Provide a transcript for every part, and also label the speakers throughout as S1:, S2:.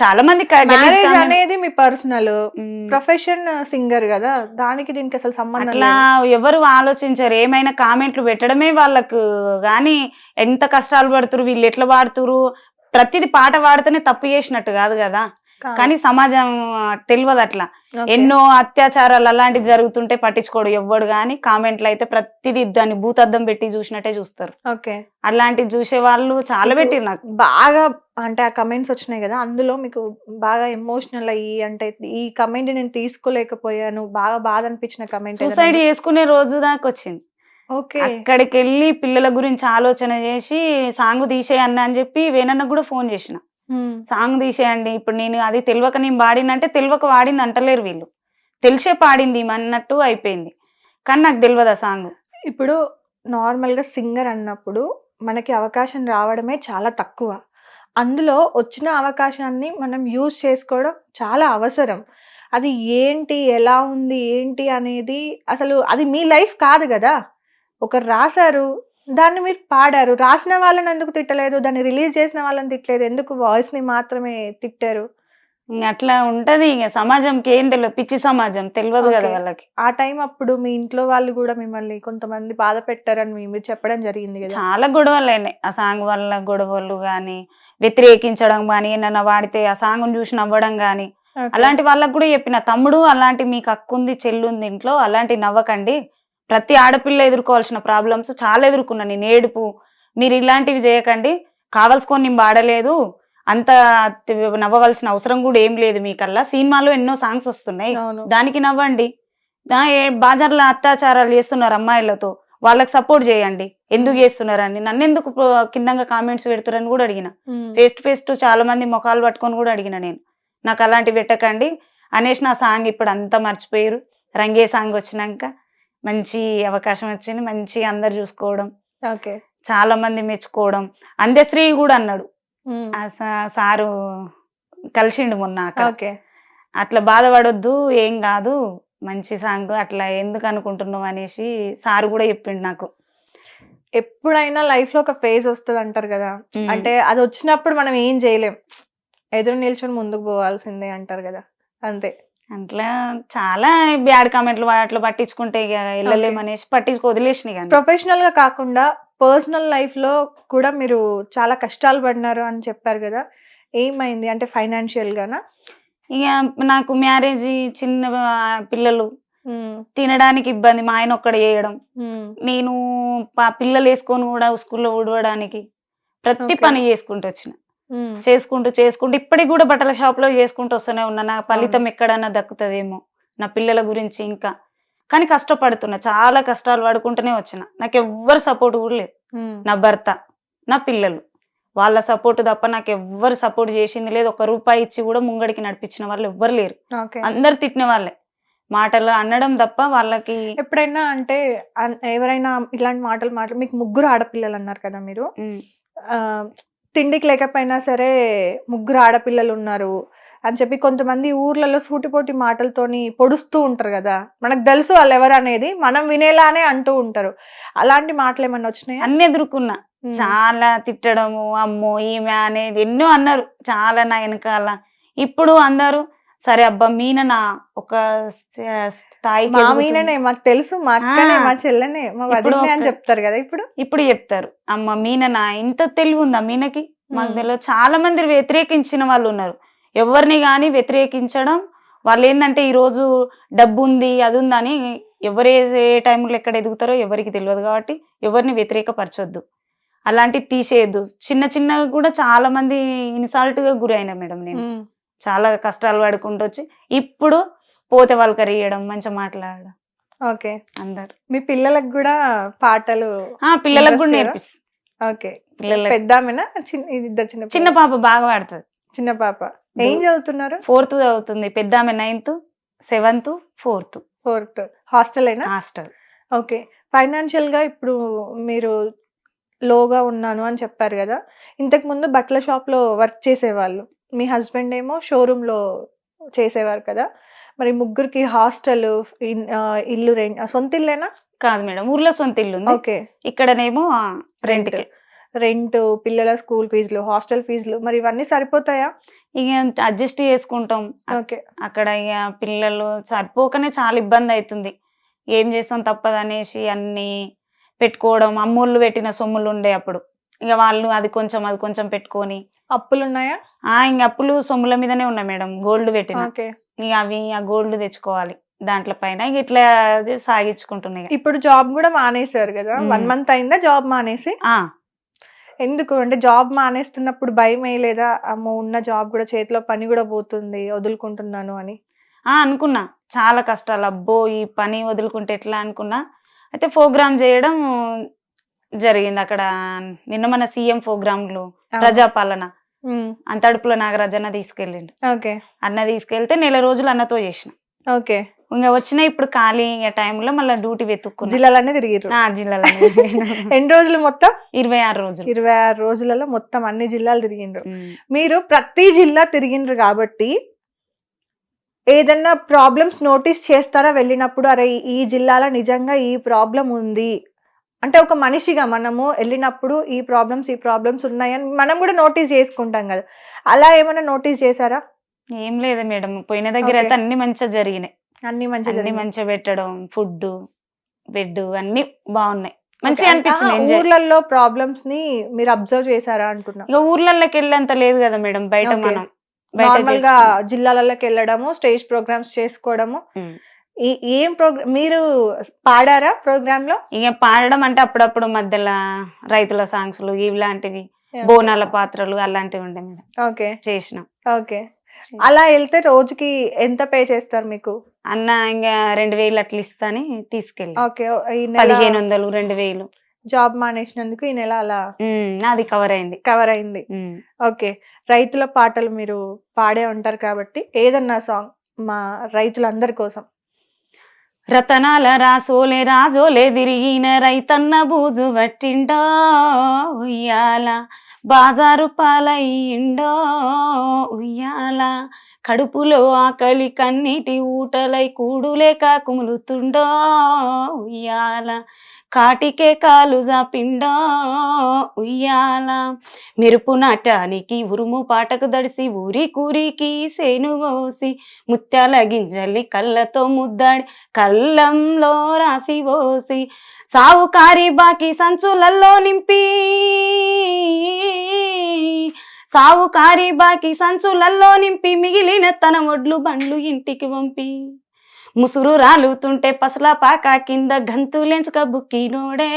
S1: చాలా మంది
S2: మ్యారేజ్ అనేది మీ పర్సనల్. ప్రొఫెషన్ సింగర్ కదా దానికి దీనికి అసలు సంబంధం
S1: అట్లా. ఎవరు ఆలోచించారు ఏమైనా కామెంట్లు పెట్టడమే వాళ్ళకు కానీ ఎంత కష్టాలు పడుతురు వీళ్ళు ఎట్లా పాడుతురు ప్రతిది పాట పాడితేనే తప్పు చేసినట్టు కదా కాదు. కానీ సమాజం తెలియదు అట్లా. ఎన్నో అత్యాచారాలు అలాంటివి జరుగుతుంటే పట్టించుకోడు ఎవ్వడు కానీ కామెంట్లు అయితే ప్రతిదీ దాన్ని భూతద్దం పెట్టి చూసినట్టే చూస్తారు.
S2: ఓకే.
S1: అలాంటివి చూసే వాళ్ళు చాలా
S2: మీకు
S1: పెట్టిరు నాకు.
S2: బాగా అంటే ఆ కమెంట్స్ వచ్చినాయి కదా అందులో మీకు బాగా ఎమోషనల్ అయ్యి అంటే ఈ కమెంట్ నేను తీసుకోలేకపోయాను బాగా బాధ అనిపించిన కమెంట్
S1: సూసైడ్ చేసుకునే రోజు దాకా వచ్చింది.
S2: ఓకే.
S1: అక్కడికి వెళ్ళి పిల్లల గురించి ఆలోచన చేసి సాంగ్ తీసేయన్న అని చెప్పి వేనన్న కూడా ఫోన్ చేసిన. సాంగ్ తీసేయండి. ఇప్పుడు నేను అది తెలియక నేను పాడినంటే తెలియక వాడింది అంటలేరు వీళ్ళు. తెలిసే పాడింది అన్నట్టు అయిపోయింది. కానీ నాకు తెలియదు ఆ సాంగ్.
S2: ఇప్పుడు నార్మల్గా సింగర్ అన్నప్పుడు మనకి అవకాశం రావడమే చాలా తక్కువ. అందులో వచ్చిన అవకాశాన్ని మనం యూజ్ చేసుకోవడం చాలా అవసరం. అది ఏంటి ఎలా ఉంది ఏంటి అనేది అసలు అది మీ లైఫ్ కాదు కదా. ఒకరు రాశారు దాన్ని మీరు పాడారు. రాసిన వాళ్ళని ఎందుకు తిట్టలేదు? దాన్ని రిలీజ్ చేసిన వాళ్ళని తిట్టలేదు. ఎందుకు వాయిస్ని మాత్రమే తిట్టారు?
S1: అట్లా ఉంటది. ఇక సమాజంకి ఏం తెలియదు పిచ్చి సమాజం తెలియదు కదా. వాళ్ళకి.
S2: ఆ టైం అప్పుడు మీ ఇంట్లో వాళ్ళు కూడా మిమ్మల్ని కొంతమంది బాధ పెట్టారని మీరు చెప్పడం జరిగింది కదా?
S1: చాలా గొడవలు అయినాయి ఆ సాంగ్ వల్ల గొడవలు కానీ వ్యతిరేకించడం కానీ ఏమన్నా వాడితే ఆ సాంగ్ చూసి నవ్వడం కానీ. అలాంటి వాళ్ళకు కూడా చెప్పిన తమ్ముడు అలాంటి మీకు అక్కుంది చెల్లుంది ఇంట్లో అలాంటి నవ్వకండి. ప్రతి ఆడపిల్ల ఎదుర్కోవాల్సిన ప్రాబ్లమ్స్ చాలా ఎదుర్కొన్నా నేను ఏడుపు మీరు ఇలాంటివి చేయకండి. కావలసుకొని నేను పాడలేదు. అంత నవ్వవలసిన అవసరం కూడా ఏం లేదు మీకల్లా సినిమాలో ఎన్నో సాంగ్స్ వస్తున్నాయి. దానికి నవ్వండి. బాజార్లో అత్యాచారాలు చేస్తున్నారు అమ్మాయిలతో. వాళ్ళకి సపోర్ట్ చేయండి. ఎందుకు చేస్తున్నారని. నన్ను ఎందుకు కిందంగా కామెంట్స్ పెడుతున్నారని కూడా అడిగిన. ఫేస్ టు ఫేస్ టు చాలా మంది ముఖాలు పట్టుకొని కూడా అడిగిన నేను. నాకు అలాంటివి పెట్టకండి. అనేసి నా సాంగ్ ఇప్పుడు అంతా మర్చిపోయారు. రంగే సాంగ్ వచ్చినాక. మంచి అవకాశం వచ్చింది మంచి అందరు చూసుకోవడం
S2: ఓకే.
S1: చాలా మంది మెచ్చుకోవడం. అందశ్రీ కూడా అన్నాడు. సారు కలిసిండు మొన్న
S2: ఓకే.
S1: అట్లా బాధపడొద్దు ఏం కాదు మంచి సాంగ్ అట్లా ఎందుకు అనుకుంటున్నావు అనేసి సారు కూడా చెప్పిండు నాకు.
S2: ఎప్పుడైనా లైఫ్లో ఒక ఫేజ్ వస్తుంది అంటారు కదా. అంటే అది వచ్చినప్పుడు మనం ఏం చేయలేం. ఎదురు నిల్చొని ముందుకు పోవాల్సిందే అంటారు కదా. అంతే.
S1: అట్లా చాలా బ్యాడ్ కామెంట్లు అట్లా పట్టించుకుంటే ఇక వెళ్ళలేమనేసి పట్టించుకు వదిలేసినాయి కానీ
S2: ప్రొఫెషనల్గా కాకుండా పర్సనల్ లైఫ్లో కూడా మీరు చాలా కష్టాలు పడినారు అని చెప్పారు కదా ఏమైంది అంటే ఫైనాన్షియల్ గానా
S1: ఇక నాకు మ్యారేజ్ చిన్న పిల్లలు. తినడానికి ఇబ్బంది మా ఆయన ఒక్కడ చేయడం. నేను పిల్లలు వేసుకొని కూడా స్కూల్లో ఊడవడానికి ప్రతి. పని చేసుకుంటూ వచ్చిన. చేసుకుంటూ చేసుకుంటూ ఇప్పటికి కూడా బట్టల షాప్లో చేసుకుంటూ వస్తూనే ఉన్నా. నా ఫలితం ఎక్కడన్నా దక్కుతుందేమో. నా పిల్లల గురించి ఇంకా. కానీ కష్టపడుతున్నా. చాలా కష్టాలు పడుకుంటూనే వచ్చిన. నాకు ఎవ్వరు సపోర్ట్ కూడా లేదు. నా భర్త నా పిల్లలు. వాళ్ళ సపోర్ట్ తప్ప నాకు ఎవ్వరు సపోర్ట్ చేసింది లేదు. ఒక రూపాయి ఇచ్చి కూడా ముంగడికి నడిపించిన వాళ్ళు ఎవ్వరు లేరు. అందరు తిట్టిన వాళ్ళే. మాటలు అనడం తప్ప వాళ్ళకి
S2: ఎప్పుడైనా అంటే ఎవరైనా ఇలాంటి మాటలు మాటలు మీకు ముగ్గురు ఆడపిల్లలు అన్నారు కదా మీరు? తిండికి లేకపోయినా సరే ముగ్గురు ఆడపిల్లలు ఉన్నారు అని చెప్పి కొంతమంది ఊర్లలో సూటిపోటి మాటలతోని పొడుస్తూ ఉంటారు కదా. మనకు తెలుసు వాళ్ళు ఎవరు అనేది మనం వినేలానే అంటూ ఉంటారు. అలాంటి మాటలు ఏమన్నా వచ్చినాయా?
S1: అన్ని ఎదుర్కొన్నా. చాలా తిట్టడము అమ్మో ఈమె అనేది ఎన్నో అన్నారు. చాలా నా వెనకాల. ఇప్పుడు అందరూ సరే అబ్బా మీననా? ఒక స్థ- స్థాయికి
S2: మా. మీననే మాకు తెలుసు మా అక్కనే. మా చెల్లెనే మా అని చెప్తారు కదా ఇప్పుడు?
S1: ఇప్పుడు చెప్తారు. అమ్మ మీననా? ఇంత తెలివి ఉందా మీనకి? మాకు. తెలియదు చాలా మంది వ్యతిరేకించిన వాళ్ళు ఉన్నారు. ఎవరిని కానీ వ్యతిరేకించడం వాళ్ళు ఏంటంటే ఈరోజు డబ్బు ఉంది అది ఉందని ఎవరు ఏ- టైంలో ఎక్కడ ఎదుగుతారో ఎవరికి తెలియదు కాబట్టి ఎవరిని వ్యతిరేకపరచొద్దు. అలాంటివి తీసేయద్దు. చిన్న చిన్నగా కూడా చాలా మంది ఇన్సాల్ట్గా గురి అయినా మేడం నేను. చాలా కష్టాలు పడుకుంటూ వచ్చి ఇప్పుడు పోతే వాళ్ళకి రియడం మంచిగా మాట్లాడడం.
S2: ఓకే.
S1: అందరు.
S2: మీ పిల్లలకు కూడా పాటలు
S1: పిల్లలకు కూడా నేర్పిస్తుంది
S2: ఓకే.
S1: పిల్లలకి.
S2: పెద్ద చిన్న చిన్న
S1: చిన్న
S2: పిల్లలు?
S1: పాప బాగా పాడుతుంది.
S2: చిన్న పాప. ఏం చదువుతున్నారు?
S1: ఫోర్త్ చదువుతుంది. పెద్ద ఆమె ninth seventh fourth.
S2: Fourth. Hostel అయినా
S1: హాస్టల్.
S2: ఓకే. ఫైనాన్షియల్గా ఇప్పుడు మీరు లోగా ఉన్నాను అని చెప్పారు కదా. ఇంతకు ముందు బట్టల షాప్లో వర్క్ చేసేవాళ్ళు. మీ హస్బెండ్ ఏమో షోరూమ్లో చేసేవారు కదా. మరి ముగ్గురికి హాస్టల్ ఇల్లు రెంట్ సొంత ఇల్లేనా?
S1: కాదు మేడం ఊర్లో సొంత ఇల్లు ఉంది.
S2: ఓకే.
S1: ఇక్కడనేమో రెంట్
S2: రెంట్ పిల్లల స్కూల్ ఫీజులు హాస్టల్ ఫీజులు మరి ఇవన్నీ సరిపోతాయా?
S1: ఇక అడ్జస్ట్ చేసుకుంటాం.
S2: ఓకే.
S1: అక్కడ ఇక పిల్లలు సరిపోకనే చాలా ఇబ్బంది అవుతుంది ఏం చేస్తాం తప్పదనేసి అన్ని పెట్టుకోవడం అమ్మోళ్ళు పెట్టిన సొమ్ములు ఉండే అప్పుడు. ఇక వాళ్ళు అది కొంచెం అది కొంచెం పెట్టుకొని.
S2: అప్పులు ఉన్నాయా
S1: ఇంక అప్పులు సొమ్ముల మీదనే ఉన్నాయి మేడం గోల్డ్ పెట్టిన. ఇక అవి ఆ గోల్డ్ తెచ్చుకోవాలి దాంట్లో పైన. ఇక ఇట్లా సాగించుకుంటున్నాయి.
S2: ఇప్పుడు జాబ్ కూడా మానేశారు కదా. వన్ మంత్ అయిందా జాబ్ మానేసి?
S1: ఆ,
S2: ఎందుకు? అంటే జాబ్ మానేస్తున్నప్పుడు భయం లేదా అమ్మో ఉన్న జాబ్ కూడా చేతిలో పని కూడా పోతుంది వదులుకుంటున్నాను అని.
S1: ఆ, అనుకున్నా. చాలా కష్టాలు. అబ్బో ఈ పని వదులుకుంటే ఎట్లా అనుకున్నా. అయితే ప్రోగ్రామ్ చేయడం జరిగింది అక్కడ. నిన్న మన సీఎం ప్రోగ్రాంలు ప్రజాపాలన. అంతడుపుల నాగరాజన్న తీసుకెళ్ళిండు.
S2: ఓకే.
S1: అన్న తీసుకెళ్తే నెల రోజులు అన్నతో చేసిన.
S2: ఓకే.
S1: ఇంకా వచ్చిన ఇప్పుడు ఖాళీ టైంలో మళ్ళీ డ్యూటీ వెతుక్కున్నా.
S2: జిల్లాలన్నీ తిరిగిర్రు.
S1: ఆ జిల్లాలో
S2: ఎన్ని రోజులు మొత్తం?
S1: ఇరవై ఆరు రోజులు.
S2: ఇరవై ఆరు రోజులలో మొత్తం అన్ని జిల్లాలు తిరిగిండ్రు. మీరు ప్రతి జిల్లా తిరిగిండ్రు కాబట్టి ఏదన్నా ప్రాబ్లమ్స్ నోటీస్ చేస్తారా వెళ్ళినప్పుడు? అరే ఈ జిల్లాలో నిజంగా ఈ ప్రాబ్లం ఉంది. అంటే ఒక మనిషిగా మనము వెళ్ళినప్పుడు ఈ ప్రాబ్లమ్స్ ఈ ప్రాబ్లమ్స్ ఉన్నాయని మనం కూడా నోటీస్ చేసుకుంటాం కదా. అలా ఏమైనా నోటీస్ చేశారా?
S1: ఏం లేదు మేడం. పోయిన దగ్గర. అయితే అన్ని మంచిగా జరిగినాయి.
S2: అన్ని మంచి
S1: అన్ని మంచిగా పెట్టడం ఫుడ్ బెడ్ అన్ని బాగున్నాయి. మంచిగా అనిపించింది
S2: ఊర్లలో ప్రాబ్లమ్స్ని మీరు అబ్జర్వ్ చేశారా అంటున్నా?
S1: ఇక ఊర్లలోకి వెళ్ళేంత లేదు కదా మేడం. బయట. మనం. నార్మల్గా.
S2: జిల్లాలలోకి వెళ్ళడము స్టేజ్ ప్రోగ్రామ్స్ చేసుకోవడము. ఏం ప్రోగ్రామ్ మీరు పాడారా ప్రోగ్రామ్లో
S1: ఇక పాడడం అంటే అప్పుడప్పుడు మధ్యలో రైతుల సాంగ్స్లు ఇలాంటివి బోనాల పాత్రలు అలాంటివి ఉండే మేడం.
S2: ఓకే.
S1: చేసినాం.
S2: ఓకే. అలా వెళ్తే రోజుకి ఎంత పే చేస్తారు మీకు?
S1: అన్న ఇంకా రెండు వేలు అట్లా ఇస్తాని తీసుకెళ్ళి.
S2: ఓకే. ఈ
S1: పదిహేను వందలు రెండు వేలు.
S2: జాబ్ మానేసినందుకు ఈ నెల అలా
S1: అది కవర్ అయింది.
S2: కవర్ అయింది. ఓకే. రైతుల పాటలు మీరు పాడే ఉంటారు కాబట్టి ఏదన్నా సాంగ్ మా రైతులందరి కోసం.
S1: రతనాల రాసోలే రాజోలే తిరిగిన రైతన్న బూజు పట్టిండో ఉయ్యాల. బాజారు పాలయ్యిండో ఉయ్యాల. కడుపులో ఆకలి కన్నీటి ఊటలై కూడులేక కుములుతుండో ఉయ్యాల. కాటికే కాలు జాపిండో ఉయ్యాల. మెరుపు నాటానికి ఉరుము పాటకు దడిసి ఊరి కూరికి సేను కోసి ముత్యాల గింజల్ని కళ్ళతో ముద్దాడి కళ్ళంలో రాసి పోసి సావుకారి బాకి సంచులల్లో నింపి. సావుకారి బాకి సంచులల్లో నింపి మిగిలిన తన ఒడ్లు బండ్లు ఇంటికి పంపి ముసురు రాలుతుంటే పసల పాక కింద గంతులెంచుక బుక్కినోడే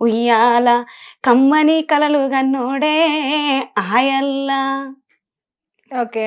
S1: ఉయ్యాల కమ్మని కలలు గన్నోడే. ఆయల్లా.
S2: Okay.